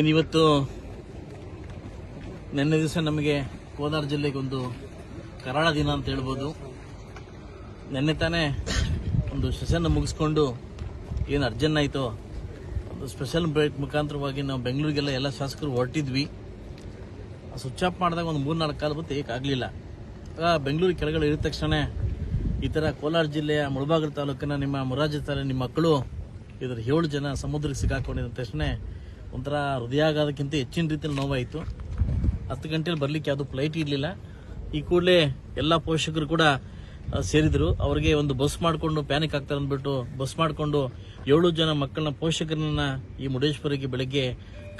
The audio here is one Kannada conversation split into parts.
ಏನಿವತ್ತು ನಿನ್ನೆ ದಿವಸ ನಮಗೆ ಕೋಲಾರ ಜಿಲ್ಲೆಗೆ ಒಂದು ಕರಾಳ ದಿನ ಅಂತ ಹೇಳ್ಬೋದು. ನಿನ್ನೆ ತಾನೇ ಒಂದು ಸೆಷನ್ ಮುಗಿಸ್ಕೊಂಡು ಏನು ಅರ್ಜೆಂಟ್ ಆಯಿತೋ, ಒಂದು ಸ್ಪೆಷಲ್ ಬ್ರೇಕ್ ಮುಖಾಂತರವಾಗಿ ನಾವು ಬೆಂಗಳೂರಿಗೆಲ್ಲ ಎಲ್ಲ ಶಾಸಕರು ಹೊರಟಿದ್ವಿ. ಸ್ವಿಚ್ ಆಫ್ ಮಾಡಿದಾಗ ಒಂದು ಮೂರು ನಾಲ್ಕು ಕಾಲು ಬತ್ತು ಏಕಾಗಲಿಲ್ಲ ಬೆಂಗಳೂರು ಕೆಳಗಡೆ ಇಳಿದ ತಕ್ಷಣ ಈ ಥರ ಕೋಲಾರ ಜಿಲ್ಲೆಯ ಮುಳಬಾಗಿಲು ತಾಲೂಕಿನ ನಿಮ್ಮ ಮುರಾಜಿ ತಾಲೂಕಿನ ನಿಮ್ಮ ಮಕ್ಕಳು ಇದರ ಏಳು ಜನ ಸಮುದ್ರಕ್ಕೆ ಸಿಕ್ಕಾಕೊಂಡಿದ್ದ ತಕ್ಷಣ ಒಂಥರ ಹೃದಯ ಆಗೋದಕ್ಕಿಂತ ಹೆಚ್ಚಿನ ರೀತಿಯಲ್ಲಿ ನೋವಾಯಿತು. ಹತ್ತು ಗಂಟೆಲಿ ಬರಲಿಕ್ಕೆ ಯಾವುದು ಫ್ಲೈಟ್ ಇರಲಿಲ್ಲ. ಈ ಕೂಡಲೇ ಎಲ್ಲ ಪೋಷಕರು ಕೂಡ ಸೇರಿದರು. ಅವರಿಗೆ ಒಂದು ಬಸ್ ಮಾಡಿಕೊಂಡು ಪ್ಯಾನಿಕ್ ಆಗ್ತಾರೆ ಅಂದ್ಬಿಟ್ಟು ಬಸ್ ಮಾಡಿಕೊಂಡು ಏಳು ಜನ ಮಕ್ಕಳನ್ನ, ಪೋಷಕರನ್ನ ಈ ಮುರುಡೇಶ್ವರಿಗೆ ಬೆಳಗ್ಗೆ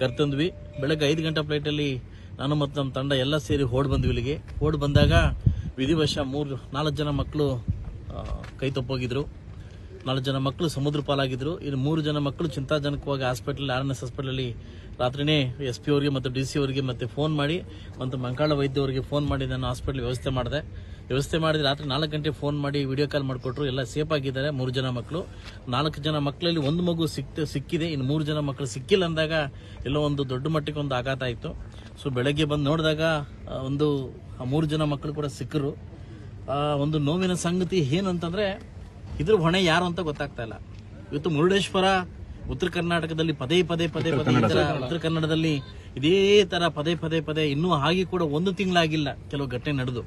ಕರ್ತಂದ್ವಿ. ಬೆಳಗ್ಗೆ ಐದು ಗಂಟೆ ಫ್ಲೈಟಲ್ಲಿ ನಾನು ಮತ್ತು ನಮ್ಮ ತಂಡ ಎಲ್ಲ ಸೇರಿ ಓಡ್ ಬಂದ್ವಿ ಇಲ್ಲಿಗೆ. ಓಡ್ ಬಂದಾಗ ವಿಧಿವಶ ಮೂರು ನಾಲ್ಕು ಜನ ಮಕ್ಕಳು ಕೈ ತಪ್ಪೋಗಿದ್ರು. ನಾಲ್ಕು ಜನ ಮಕ್ಕಳು ಸಮುದ್ರ ಪಾಲಾಗಿದ್ರು. ಇನ್ನು ಮೂರು ಜನ ಮಕ್ಕಳು ಚಿಂತಾಜನಕವಾಗಿ ಹಾಸ್ಪಿಟಲ್ ಆರ್ ಎನ್ ಎಸ್ ಹಾಸ್ಪಿಟಲಲ್ಲಿ ರಾತ್ರಿನೇ ಎಸ್ ಪಿ ಅವರಿಗೆ ಮತ್ತು ಡಿ ಸಿ ಅವರಿಗೆ ಮತ್ತೆ ಫೋನ್ ಮಾಡಿ, ಮತ್ತು ಮಂಕಾಳ ವೈದ್ಯ ಅವರಿಗೆ ಫೋನ್ ಮಾಡಿ ನಾನು ಹಾಸ್ಪಿಟಲ್ ವ್ಯವಸ್ಥೆ ಮಾಡಿದೆ. ವ್ಯವಸ್ಥೆ ಮಾಡಿ ರಾತ್ರಿ ನಾಲ್ಕು ಗಂಟೆ ಫೋನ್ ಮಾಡಿ ವಿಡಿಯೋ ಕಾಲ್ ಮಾಡಿಕೊಟ್ರು. ಎಲ್ಲ ಸೇಫ್ ಆಗಿದ್ದಾರೆ, ಮೂರು ಜನ ಮಕ್ಕಳು. ನಾಲ್ಕು ಜನ ಮಕ್ಕಳಲ್ಲಿ ಒಂದು ಮಗು ಸಿಕ್ಕಿದೆ. ಇನ್ನು ಮೂರು ಜನ ಮಕ್ಕಳು ಸಿಕ್ಕಿಲ್ಲ ಅಂದಾಗ ಎಲ್ಲೋ ಒಂದು ದೊಡ್ಡ ಮಟ್ಟಕ್ಕೆ ಒಂದು ಆಘಾತ ಆಯಿತು. ಸೊ ಬೆಳಗ್ಗೆ ಬಂದು ನೋಡಿದಾಗ ಒಂದು ಮೂರು ಜನ ಮಕ್ಕಳು ಕೂಡ ಸಿಕ್ಕರು. ಒಂದು ನೋವಿನ ಸಂಗತಿ ಏನಂತಂದ್ರೆ ಇದ್ರ ಹೊಣೆ ಯಾರು ಅಂತ ಗೊತ್ತಾಗ್ತಾ ಇಲ್ಲ. ಇವತ್ತು ಮುರುಡೇಶ್ವರ ಉತ್ತರ ಕರ್ನಾಟಕದಲ್ಲಿ ಪದೇ ಪದೇ ಪದೇ ಪದೇ ಈ ತರ ಉತ್ತರ ಕನ್ನಡದಲ್ಲಿ ಇದೇ ತರ ಪದೇ ಪದೇ ಪದೇ ಇನ್ನೂ ಹಾಗೆ ಕೂಡ ಒಂದು ತಿಂಗಳಾಗಿಲ್ಲ ಕೆಲವು ಘಟನೆ ನಡೆದು.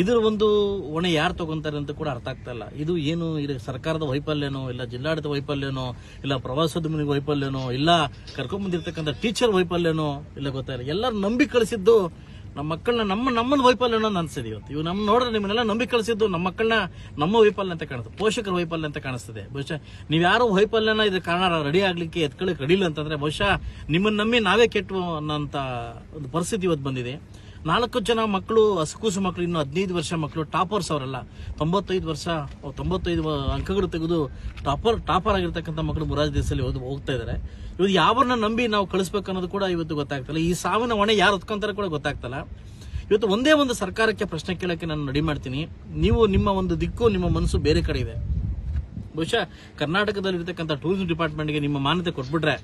ಇದ್ರ ಒಂದು ಹೊಣೆ ಯಾರು ತಗೊಂತಾರೆ ಅಂತ ಕೂಡ ಅರ್ಥ ಆಗ್ತಾ ಇಲ್ಲ. ಇದು ಏನು ಇದು ಸರ್ಕಾರದ ವೈಫಲ್ಯನೋ ಇಲ್ಲ ಜಿಲ್ಲಾಡಳಿತ ವೈಫಲ್ಯನೋ ಇಲ್ಲ ಪ್ರವಾಸೋದ್ಯಮ ವೈಫಲ್ಯನೋ ಇಲ್ಲ ಕರ್ಕೊಂಡ್ಬಂದಿರ್ತಕ್ಕಂಥ ಟೀಚರ್ ವೈಫಲ್ಯನೋ ಇಲ್ಲ ಗೊತ್ತಾಗಲ್ಲ ಎಲ್ಲರೂ ನಂಬಿ ಕಳಿಸಿದ್ದು ನಮ್ಮ ಮಕ್ಕಳನ್ನ ನಮ್ಮ ನಮ್ಮನ್ನ ವೈಫಲ್ಯ ಅನ್ನೋದು ಅನ್ಸಿದೆ ಇವತ್ತು. ಇವು ನಮ್ಮ ನೋಡಿದ್ರೆ ನಿಮ್ಮನ್ನೆಲ್ಲ ನಂಬಿ ಕಳಿಸಿದ್ದು ನಮ್ಮ ಮಕ್ಕಳನ್ನ ನಮ್ಮ ವೈಫಲ್ಯ ಅಂತ ಕಾಣುತ್ತೆ. ಪೋಷಕರ ವೈಫಲ್ಯ ಅಂತ ಕಾಣಿಸ್ತದೆ. ಬಹುಶಃ ನೀವು ಯಾರು ವೈಫಲ್ಯನ ಇದ್ರ ಕಾರಣ ರೆಡಿ ಆಗ್ಲಿಕ್ಕೆ ಎತ್ಕೊಳ್ಳಿಕ್ಕೆ ರೆಡಿ ಇಲ್ಲ ಅಂತಂದ್ರೆ ಬಹುಶಃ ನಿಮ್ಮನ್ನ ನಂಬಿ ನಾವೇ ಕೆಟ್ಟು ಅನ್ನೋಂಥ ಒಂದು ಪರಿಸ್ಥಿತಿ ಇವತ್ತು ಬಂದಿದೆ. ನಾಲ್ಕು ಜನ ಮಕ್ಕಳು, ಹಸುಕೂಸು ಮಕ್ಕಳು ಇನ್ನು ಹದಿನೈದು ವರ್ಷ ಮಕ್ಕಳು ಟಾಪರ್ಸ್ ಅವರಲ್ಲ. ತೊಂಬತ್ತೈದು ವರ್ಷ ತೊಂಬತ್ತೈದು ಅಂಕಗಳು ತೆಗೆದು ಟಾಪರ್ ಟಾಪರ್ ಆಗಿರ್ತಕ್ಕಂಥ ಮಕ್ಕಳು ಮುರಾಜ್ ದೇಶದಲ್ಲಿ ಓದ್, ಹೋಗ್ತಾ ಇದ್ದಾರೆ ಇವತ್ತು ಯಾವನ್ನ ನಂಬಿ ನಾವು ಕಳಿಸ್ಬೇಕು ಅನ್ನೋದು ಕೂಡ ಇವತ್ತು ಗೊತ್ತಾಗ್ತಲ್ಲ. ಈ ಸಾವಿನ ಹೊಣೆ ಯಾರು ಹೊತ್ಕೊಂತಾರೆ ಕೂಡ ಗೊತ್ತಾಗ್ತಲ್ಲ. ಇವತ್ತು ಒಂದೇ ಒಂದು ಸರ್ಕಾರಕ್ಕೆ ಪ್ರಶ್ನೆ ಕೇಳಕ್ಕೆ ನಾನು ರೆಡಿ ಮಾಡ್ತೀನಿ. ನೀವು ನಿಮ್ಮ ಒಂದು ದಿಕ್ಕು, ನಿಮ್ಮ ಮನಸ್ಸು ಬೇರೆ ಕಡೆ ಇದೆ. ಬಹುಶಃ ಕರ್ನಾಟಕದಲ್ಲಿ ಇರತಕ್ಕಂಥ ಟೂರಿಸಂ ಡಿಪಾರ್ಟ್ಮೆಂಟ್ಗೆ ನಿಮ್ಮ ಮಾನ್ಯತೆ ಕೊಟ್ಬಿಟ್ರೆ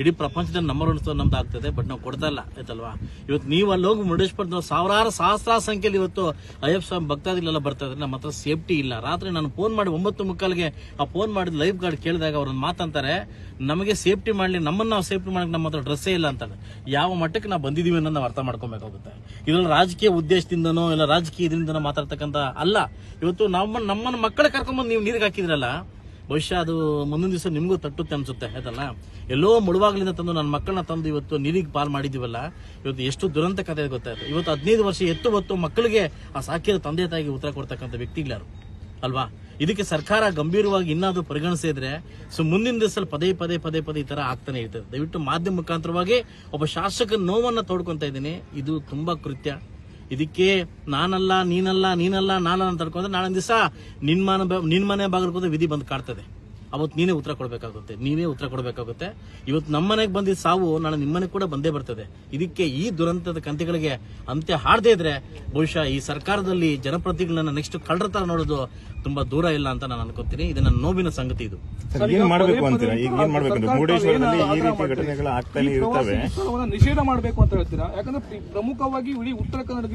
ಇಡೀ ಪ್ರಪಂಚದಲ್ಲಿ ನಂಬರ್ ಒನ್ ನಮ್ದು ಆಗ್ತದೆ ಬಟ್ ನಾವು ಕೊಡ್ತಾ ಇಲ್ಲ, ಆಯ್ತಲ್ವಾ? ಇವತ್ತು ನೀವು ಅಲ್ಲಿ ಹೋಗಿ ಮುರುಡೇಶ್ವರದ ಸಾವಿರಾರು ಸಹಸ್ರಾರು ಸಂಖ್ಯೆಯಲ್ಲಿ ಇವತ್ತು ಅಯ್ಯಪ್ಪ ಸ್ವಾಮಿ ಭಕ್ತಾದಿಗಳೆಲ್ಲ ಬರ್ತಾ ಇದ್ರೆ. ನಮ್ಮ ಹತ್ರ ಸೇಫ್ಟಿ ಇಲ್ಲ. ರಾತ್ರಿ ನಾನು ಫೋನ್ ಮಾಡಿ ಒಂಬತ್ತು ಮುಕ್ಕಾಲಿಗೆ ಆ ಫೋನ್ ಮಾಡಿದ ಲೈಫ್ ಗಾರ್ಡ್ ಕೇಳಿದಾಗ ಅವ್ರನ್ನ ಮಾತಂತಾರೆ ನಮಗೆ ಸೇಫ್ಟಿ ಮಾಡಲಿ, ನಮ್ಮನ್ನ ನಾವು ಸೇಫ್ಟಿ ಮಾಡಕ್ಕೆ ನಮ್ಮ ಹತ್ರ ಡ್ರೆಸ್ಸೇ ಇಲ್ಲ ಅಂತಾರೆ. ಯಾವ ಮಟ್ಟಕ್ಕೆ ನಾವು ಬಂದಿದ್ದೀವಿ ಅನ್ನೋದು ನಾವು ಅರ್ಥ ಮಾಡ್ಕೊಬೇಕಾಗುತ್ತೆ. ಇದರಲ್ಲಿ ರಾಜಕೀಯ ಉದ್ದೇಶದಿಂದನೋ ಇಲ್ಲ ರಾಜಕೀಯ ಇದರಿಂದನೋ ಮಾತಾಡ್ತಕ್ಕಂಥ ಅಲ್ಲ. ಇವತ್ತು ನಮ್ಮ, ನಮ್ಮನ್ನ ಮಕ್ಕಳ ಕರ್ಕೊಂಡ್ಬಂದು ನೀವು ನೀರಿಗೆ ಹಾಕಿದ್ರಲ್ಲ ಬಹುಶಃ ಅದು ಮುಂದಿನ ದಿವಸ ನಿಮಗೂ ತಟ್ಟುತ್ತೆ ಅನ್ಸುತ್ತೆ ಅದಲ್ಲ ಎಲ್ಲೋ ಮುಳುವಾಗ್ಲಿಂದ ತಂದು ನನ್ನ ಮಕ್ಕಳನ್ನ ತಂದು ಇವತ್ತು ನೀರಿಗೆ ಪಾಲ್ ಮಾಡಿದೀವಲ್ಲ, ಇವತ್ತು ಎಷ್ಟು ದುರಂತ ಕಥೆ ಗೊತ್ತಾಯ್ತು ಇವತ್ತು ಹದಿನೈದು ವರ್ಷ ಎತ್ತು ಹೊತ್ತು ಮಕ್ಕಳಿಗೆ ಆ ಸಾಕಿರೋ ತಂದೆ ತಾಯಿಗೆ ಉತ್ತರ ಕೊಡ್ತಕ್ಕಂಥ ವ್ಯಕ್ತಿಗಳಾರು ಅಲ್ವಾ? ಇದಕ್ಕೆ ಸರ್ಕಾರ ಗಂಭೀರವಾಗಿ ಇನ್ನಾದ್ರೂ ಪರಿಗಣಿಸಿದ್ರೆ ಸೊ ಮುಂದಿನ ದಿವಸದಲ್ಲಿ ಪದೇ ಪದೇ ಪದೇ ಪದೇ ಈ ತರ ಆಗ್ತಾನೆ ಇರ್ತದೆ. ದಯವಿಟ್ಟು ಮಾಧ್ಯಮ ಮುಖಾಂತರವಾಗಿ ಒಬ್ಬ ಶಾಸಕ ನೋವನ್ನ ತೋಡ್ಕೊಂತ ಇದ್ದೀನಿ. ಇದು ತುಂಬಾ ಕೃತ್ಯ. ಇದಕ್ಕೆ ನಾನಲ್ಲ ನೀನಲ್ಲ ನೀನಲ್ಲ ನಾನಲ್ಲ ಅಂತ ತಡ್ಕೊಂಡ್ರೆ ನಾಳೆ ದಿವಸ ನಿನ್ ಮನೆ ಬ- ನಿನ್ ಮನೆ ಬಾಗಿಲು ವಿಧಿ ಬಂದು ಕಾಡ್ತದೆ. ಅವತ್ತು ನೀನೇ ಉತ್ತರ ಕೊಡಬೇಕಾಗುತ್ತೆ ನೀವೇ ಉತ್ತರ ಕೊಡಬೇಕಾಗುತ್ತೆ. ಇವತ್ತು ನಮ್ಮನೆಗೆ ಬಂದಿದ್ದ ಸಾವು ನಾಳೆ ನಿಮ್ಮನೆ ಕೂಡ ಬಂದೇ ಬರ್ತದೆ. ಇದಕ್ಕೆ ಈ ದುರಂತದ ಕಂತೆಗಳಿಗೆ ಅಂತ್ಯ ಹಾಡದೇ ಇದ್ರೆ ಬಹುಶಃ ಈ ಸರ್ಕಾರದಲ್ಲಿ ಜನಪ್ರತಿನಿಧಿಗಳನ್ನ ನೆಕ್ಸ್ಟ್ ಕಳ್ಳರ ತರ ನೋಡೋದು ತುಂಬಾ ದೂರ ಇಲ್ಲ ಅಂತ ನಾನು ಅನ್ಕೋತೀನಿ. ಇದು ನನ್ನ ನೋವಿನ ಸಂಗತಿ ಇದು. ಸರ್, ಏನ್ ಮಾಡ್ಬೇಕು ಅಂತೀರಾ? ಈಗ ಏನ್ ಮಾಡ್ಬೇಕಂದ್ರೆ ಮುರುಡೇಶ್ವರದಲ್ಲಿ ಈ ರೀತಿ ಘಟನೆಗಳು ಆಗ್ತಾನೆ ಇರ್ತವೆ. ನಿಷೇಧ ಮಾಡಬೇಕು ಅಂತ ಹೇಳ್ತೀರಾ? ಯಾಕಂದ್ರೆ ಪ್ರಮುಖವಾಗಿ ಇಡೀ ಉತ್ತರ ಕನ್ನಡ